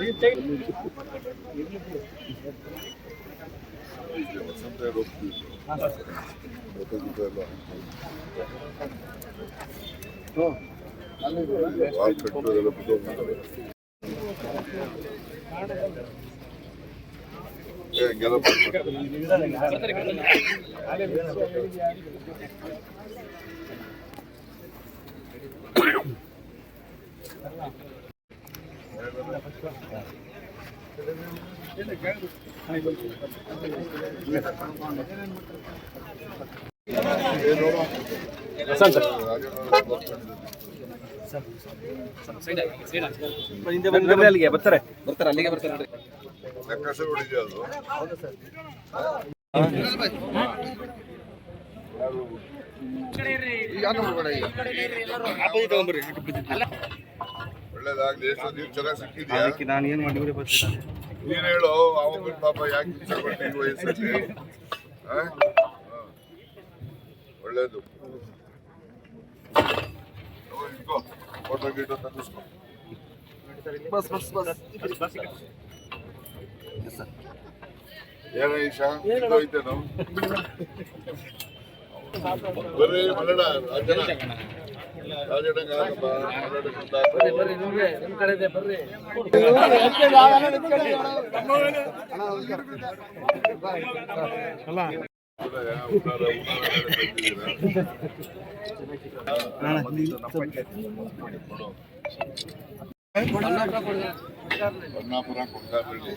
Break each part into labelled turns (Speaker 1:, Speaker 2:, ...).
Speaker 1: ಇದು ಚೇಂಜ್ ಬಂದು ಬರ್ರಿ ಅಲ್ಲಿಗೆ ಬರ್ತಾರೆ ಬರ್ತಾರೆ ಅಲ್ಲಿಗೆ ಬರ್ತಾರೆ
Speaker 2: ಹೊಡಿದ್ಯಾ ಅದು ಒಳ್ಳೇದಾಗ್ಲಿ ಎಷ್ಟು ನೀರು ಚೆನ್ನಾಗಿ ಸಿಕ್ಕಿದ್ಯಾ?
Speaker 1: ಅದಕ್ಕೆ ನಾನು ಏನು ಮಾಡಿದ್ರೆ ಬರ್ತೀನಿ
Speaker 2: ನೀನ್ ಹೇಳು ಅವನ ಪಾಪ ಯಾಕೆ ವಯಸ್ಸಲ್ಲಿ? ಆ? ಹ. ಒಳ್ಳೇದು. ತಗೋ, ಇಟ್ಕೋ. ಫೋಟೋ ಗೀಟೋ ತೆಗಿಸ್ಕೊ.
Speaker 1: ಬಸ್ ಬಸ್ ಬಸ್.
Speaker 2: ಏನ ಈಶಾ? ಹೋಯ್ತೇನು? ರಾಜಣ್ಣ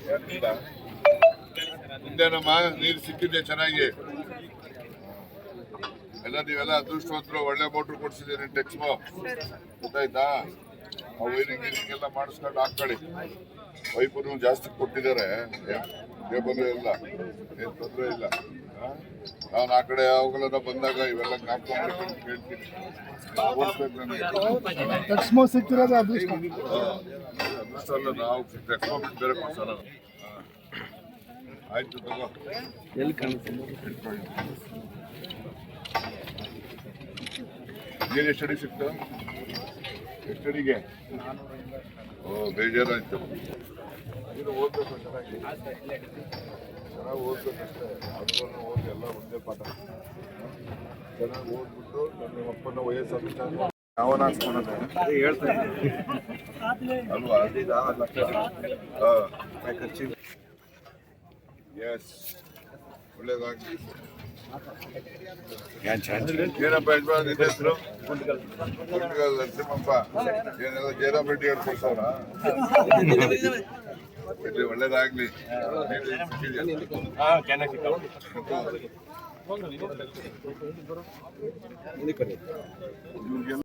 Speaker 2: ಯಾಕಿಲ್ಲ ಮುಂದೇನಮ್ಮ ನೀರು ಸಿಕ್ಕಿದೆ ಚೆನ್ನಾಗಿ ಎಲ್ಲ ನೀವೆಲ್ಲ ಅದೃಷ್ಟವಂತರು ಒಳ್ಳೆ ಮೋಟ್ರ್ ಕೊಡ್ಸಿದ್ದೀರಿ ಟೆಕ್ಸ್ಮೋ ಗೊತ್ತಾಯ್ತಾ? ಆ ವೈರಿಂಗ್ ಗೀರಿಂಗ್ ಎಲ್ಲ ಮಾಡಿಸ್ಕೊಂಡು ಹಾಕೊಳ್ಳಿ ಪೈಪನ್ನು ಜಾಸ್ತಿ ಕೊಟ್ಟಿದ್ದಾರೆ. ಕೇಬಲ್ ಇಲ್ಲ. ಏನ್ ತೊಂದರೆ ಇಲ್ಲ. ನಾನು ಆ ಕಡೆ ಯಾವಾಗಲೂ ಬಂದಾಗ ಇವೆಲ್ಲ ಜ್ಞಾಪಕ ಮಾಡ್ಕೊಂಡು ಕೇಳ್ತೀನಿ
Speaker 3: ಟೆಕ್ಸ್ಮೋ ಸಿಕ್ತಿರೋದು ಅದೃಷ್ಟ.
Speaker 2: ಅದೃಷ್ಟ ಅಲ್ಲ ನಾವು ಟೆಕ್ಸ್ಮೋ ಬಿಟ್ಟು ಬೇರೆ ಕೊಡ್ಸಲ್ಲ ಆಯ್ತು ತಗೋ.
Speaker 1: ಎಲ್ಲಿ ಕಾಣುತ್ತೆ
Speaker 2: ಎಷ್ಟು ಎಷ್ಟಡಿ ಸಿಕ್ತು ಎಷ್ಟಡಿಗೆ? ಓ ಬೇಜಾರಾಯ್ತು. ನೀನು ಓದ್ಬೇಕು ಚೆನ್ನಾಗಿ ಚೆನ್ನಾಗಿ ಓದ್ಬೇಕಷ್ಟೇ ಅವ್ರಿಗೂ ಓದಿ ಎಲ್ಲ ಒಂದೇ ಪಾಠ. ಚೆನ್ನಾಗಿ ಓದ್ಬಿಟ್ಟು ನನ್ನ ಅಪ್ಪನ ವಯಸ್ಸನ್ನು ಯಾವನ ಹಾಕ್ಸ್ಕೊಳೋದು
Speaker 1: ಹೇಳ್ತಾ
Speaker 2: ಅಲ್ವಾ? ಎಸ್ ಒಳ್ಳೇದಾಗ್ಲಿ. ಏನಪ್ಪ ಯಜಮಾನ್ ನಿನ್ನ ಹೆಸರು? ಗುಂಟಗಲ್ ನರಸಿಂಹಪ್ಪ. ಏನೆಲ್ಲ ಜಯರಾಮ್ ರೆಡ್ಡಿ ಅವ್ರು ಕೊಡ್ಸವ್ರ? ಇಲ್ಲಿ ಒಳ್ಳೇದಾಗ್ಲಿ. ಇವ್ರಿಗೆಲ್ಲ